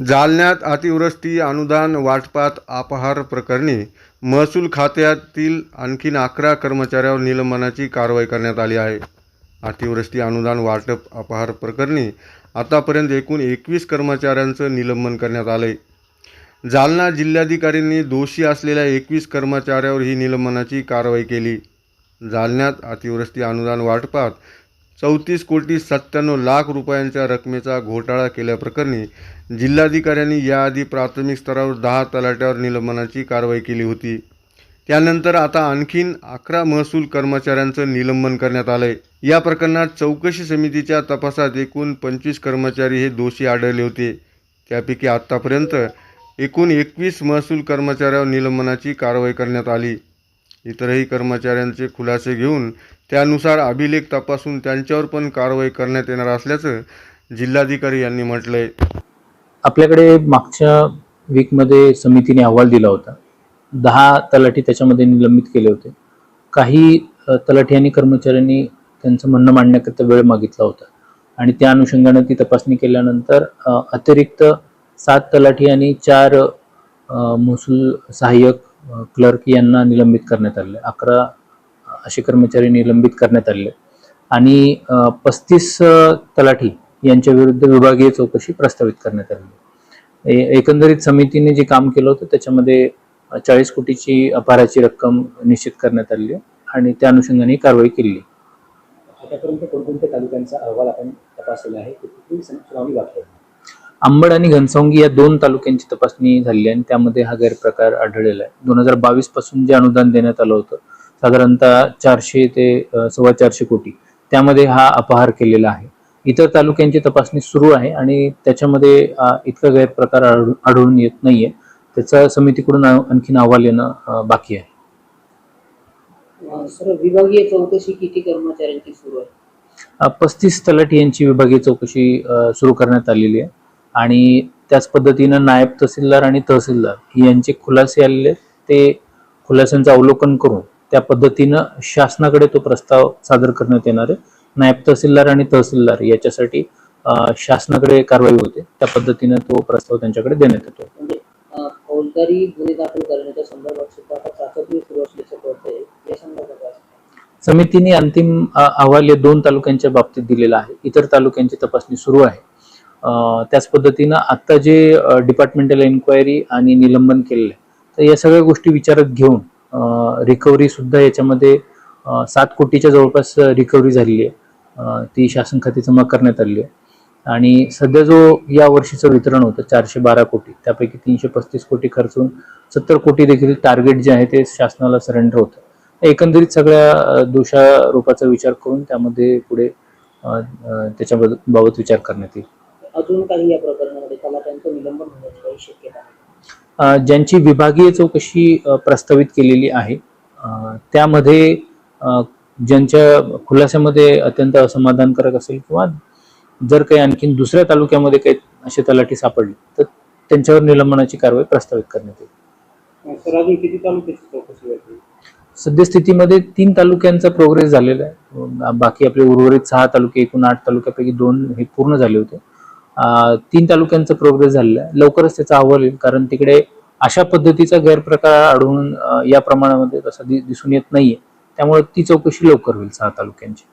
जालन्यात अतिवृष्टी अनुदान वाटपात अपहार प्रकरणी महसूल खात्यातील आणखीन अकरा कर्मचाऱ्यावर निलंबनाची कारवाई करण्यात आली आहे. अतिवृष्टी अनुदान वाटप अपहार प्रकरणी आतापर्यंत एकूण एकवीस कर्मचाऱ्यांचं निलंबन करण्यात आलं आहे जालना जिल्हाधिकाऱ्यांनी दोषी असलेल्या एकवीस कर्मचाऱ्यावर ही निलंबनाची कारवाई केली. जालन्यात अतिवृष्टी अनुदान वाटपात चौतीस कोटी सत्त्याण्णव लाख रुपयांच्या रकमेचा घोटाळा केल्याप्रकरणी जिल्हाधिकाऱ्यांनी याआधी प्राथमिक स्तरावर दहा तलाट्यावर निलंबनाची कारवाई केली होती. त्यानंतर आता आणखीन अकरा महसूल कर्मचाऱ्यांचं निलंबन करण्यात आलंय. या प्रकरणात चौकशी समितीच्या तपासात एकूण पंचवीस कर्मचारी हे दोषी आढळले होते. त्यापैकी आत्तापर्यंत एकूण एकवीस महसूल कर्मचाऱ्यावर निलंबनाची कारवाई करण्यात आली. इतरही कर्मचाऱ्यांचे खुलासे घेऊन त्यानुसार अभिलेख तपासून त्यांच्यावर पण कारवाई करण्यात येणार असल्याचं जिल्हाधिकारी यांनी म्हटलंय. आपल्याकडे मागच्या वीकमध्ये समितीने अहवाल दिला होता. दहा तलाठी त्याच्यामध्ये निलंबित केले होते. काही तलाठी आणि कर्मचाऱ्यांनी त्यांचं म्हणणं मांडण्याकरिता वेळ मागितला होता. आणि त्या अनुषंगाने ती तपासणी केल्यानंतर अतिरिक्त सात तलाठी आणि चार महसूल सहाय्यक क्लर्क यांना निलंबित करण्यात आले अकरा असे कर्मचारी निलंबित करण्यात आले आणि पस्तीस तलाठी यांच्या विरुद्ध विभागीय चौकशी प्रस्तावित करण्यात आली एकंदरीत समितीने जे काम केलं होतं त्याच्यामध्ये चाळीस कोटीची अपहाराची रक्कम निश्चित करण्यात आली आणि त्या अनुषंगाने कारवाई केली. आतापर्यंत कोणकोणत्या तालुक्यांचा अहवाल आपण तपासलेला आहे? अंबड आणि घनसावंगी या दोन तालुक्यांची तपासणी झाली आणि त्यामध्ये हा गैरप्रकार आढळलेला आहे. दोन हजार बावीसपासून जे अनुदान देण्यात आलं होतं साधारणतः चारशे ते सव्वा चारशे कोटी. त्यामध्ये हा अपहार केलेला आहे. इतर तालुक्यांची तपासणी सुरू आहे आणि त्याच्यामध्ये इतका गैरप्रकार आढळून आढळून येत नाहीये. त्याचा समितीकडून आणखीन अहवाल येणं बाकी आहे. सर विभागीय चौकशी किती कर्मचाऱ्यांची सुरू आहे? पस्तीस तलाठी यांची विभागीय चौकशी सुरू करण्यात आलेली आहे. आणि त्याच पद्धतीनं नायब तहसीलदार आणि तहसीलदार यांचे खुलासे आलेले. ते खुलास्यांचं अवलोकन करून त्या पद्धतीनं शासनाकडे तो प्रस्ताव सादर करण्यात येणार आहे. नायब तहसीलदार आणि तहसीलदार याच्यासाठी शासनाकडे कारवाई होते. त्या पद्धतीनं तो प्रस्ताव त्यांच्याकडे देण्यात येतो. म्हणजे अं, फौजदारी गुन्हे दाखल करण्याच्या संदर्भात सुद्धा आता चाचपणी सुरू असल्याचं कळतंय. या संदर्भात काय? समितीने अंतिम अहवाल या दोन तालुक्यांच्या बाबतीत दिलेला आहे. इतर तालुक्यांची तपासणी सुरू आहे. त्याच पद्धतीनं आता जे डिपार्टमेंटल एन्क्वायरी आणि निलंबन केलेलं आहे तर या सगळ्या गोष्टी विचारात घेऊन रिकव्हरी सुद्धा याच्यामध्ये सात कोटीच्या जवळपास रिकव्हरी झालेली आहे. ती शासन खाती जमा करण्यात आली आहे. आणि सध्या जो या वर्षीचं वितरण होतं चारशे बारा कोटी त्यापैकी तीनशे पस्तीस कोटी खर्चून सत्तर कोटी देखील टार्गेट जे आहे ते शासनाला सरेंडर होतं. एकंदरीत सगळ्या दोषारोपाचा विचार करून त्यामध्ये पुढे अ, बाबत विचार करण्यात येईल. अजून काही या प्रकरणामध्ये त्याला त्यांचं निलंबन होण्याची काही शक्यता ज्यांची विभागीय चौकशी प्रस्तावित केलेली आहे. त्यामध्ये ज्यांच्या खुलास्यामध्ये अत्यंत असमाधानकारक असेल किंवा जर काही आणखीन दुसऱ्या तालुक्यामध्ये काही असे तलाठी सापडले तर त्यांच्यावर निलंबनाची कारवाई प्रस्तावित करण्यात येईल. किती तालुक्याची चौकशी सद्यस्थितीमध्ये तीन तालुक्यांचा प्रोग्रेस झालेला आहे. बाकी आपले उर्वरित सहा तालुके एकूण आठ तालुक्यापैकी दोन हे पूर्ण झाले होते. तीन तालुक्यांचा प्रोग्रेस झालेला आहे. लवकरच त्याचा अहवाल येईल कारण तिकडे अशा पद्धतीचा गैरप्रकार आढळून या प्रमाणामध्ये तसा दिसून येत नाहीये. त्यामुळे ती चौकशी लवकर होईल सहा तालुक्यांची.